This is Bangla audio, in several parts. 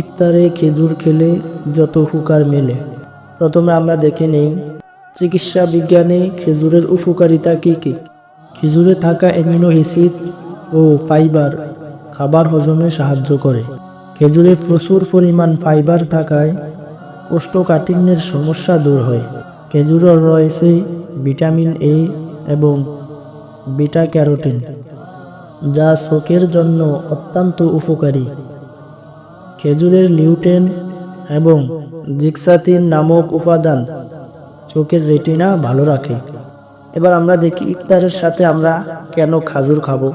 ইফতারে খেজুর খেলে যত উপকার মেলে। প্রথমে আমরা দেখে নেই, চিকিৎসা বিজ্ঞানে খেজুরের উপকারিতা কী কী? খেজুরে থাকা অ্যামিনো অ্যাসিড ও ফাইবার খাবার হজমে সাহায্য করে। খেজুরে প্রচুর পরিমাণ ফাইবার থাকায় কোষ্ঠকাঠিন্যের সমস্যা দূর হয়। খেজুরে রয়েছে ভিটামিন এ এবং বিটা ক্যারোটিন, যা চোখের জন্য অত্যন্ত উপকারী। খেজুরের লিউটেন এবং জিক্সাতিন নামক উপাদান চোখের রেটিনা ভালো রাখে। এবার আমরা দেখি ইফতারের সাথে আমরা কেন খাজুর খাব।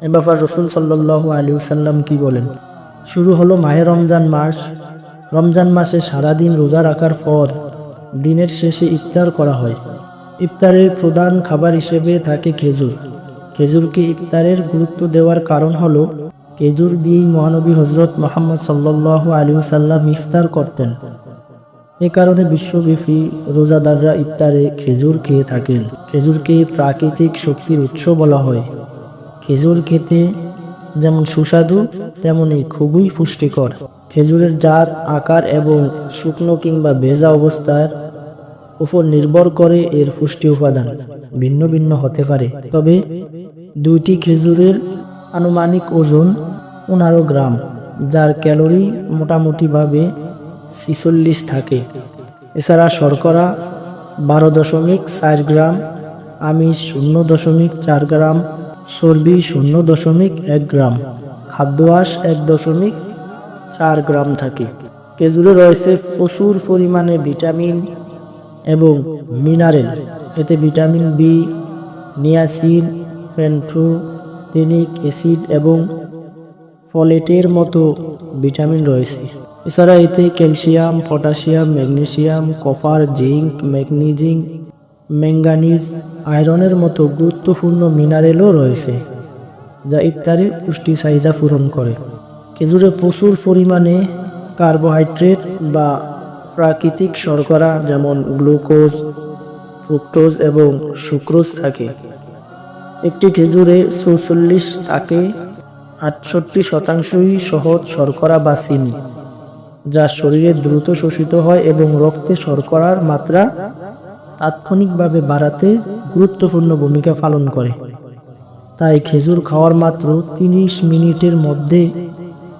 এ ব্যাপার রসুল সাল্লাহ আলী সাল্লাম কি বলেন? শুরু হলো মাহে রমজান মাস। রমজান মাসে সারাদিন রোজা রাখার পর দিনের শেষে ইফতার করা হয়। ইফতারের প্রধান খাবার হিসেবে থাকে খেজুর। খেজুরকে ইফতারের গুরুত্ব দেওয়ার কারণ হলো খেজুর দিয়েই মহানবী হজরত মোহাম্মদ সাল্লাহ আলী সাল্লাম ইফতার করতেন। এ কারণে বিশ্বব্যাপী রোজাদাররা ইফতারে খেজুর খেয়ে থাকেন। খেজুরকে প্রাকৃতিক শক্তির উৎস বলা হয়। খেজুর খেতে যেমন সুস্বাদু, তেমনি খুবই পুষ্টিকর। খেজুরের জাত, আকার এবং শুকনো কিংবা ভেজা অবস্থার উপর নির্ভর করে এর পুষ্টি উপাদান। ভিন্ন ভিন্ন হতে পারে। তবে দুইটি খেজুরের আনুমানিক ওজন পনেরো গ্রাম, যার ক্যালোরি মোটামুটিভাবে ছিচল্লিশ থাকে। এছাড়া শর্করা বারো দশমিক চার গ্রাম, আমিষ শূন্য দশমিক চার গ্রাম, চর্বি শূন্য দশমিক এক গ্রাম খাদ্য আঁশ এক দশমিক চার গ্রাম থাকে। খেজুরে রয়েছে প্রচুর পরিমাণে ভিটামিন এবং মিনারেল। এতে vitamin B, niacin pantothenic acid এবং ফলেটের মতো ভিটামিন রয়েছে। এছাড়া এতে calcium, potassium, magnesium, copper zinc ম্যাগনিজিং, manganese, আয়রনের মতো গুরুত্বপূর্ণ মিনারেলও রয়েছে, যা ইফতারে পুষ্টি চাহিদা পূরণ করে। খেজুরে প্রচুর পরিমাণে কার্বোহাইড্রেট বা প্রাকৃতিক শর্করা যেমন গ্লুকোজ, ফ্রুক্টোজ এবং সুক্রোজ থাকে। একটি খেজুরে চৌচল্লিশ থাকে আটষট্টি শতাংশই সহজ শর্করা বা চিনি যা শরীরে দ্রুত শোষিত হয় এবং রক্তে শর্করার মাত্রা তাৎক্ষণিকভাবে বাড়াতে গুরুত্বপূর্ণ ভূমিকা পালন করে। তাই খেজুর খাওয়ার মাত্র তিরিশ মিনিটের মধ্যে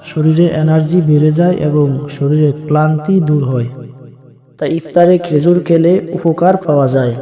শরীরে এনার্জি বেড়ে যায় এবং শরীরে ক্লান্তি দূর হয়। তাই ইফতারে খেজুর খেলে উপকার পাওয়া যায়।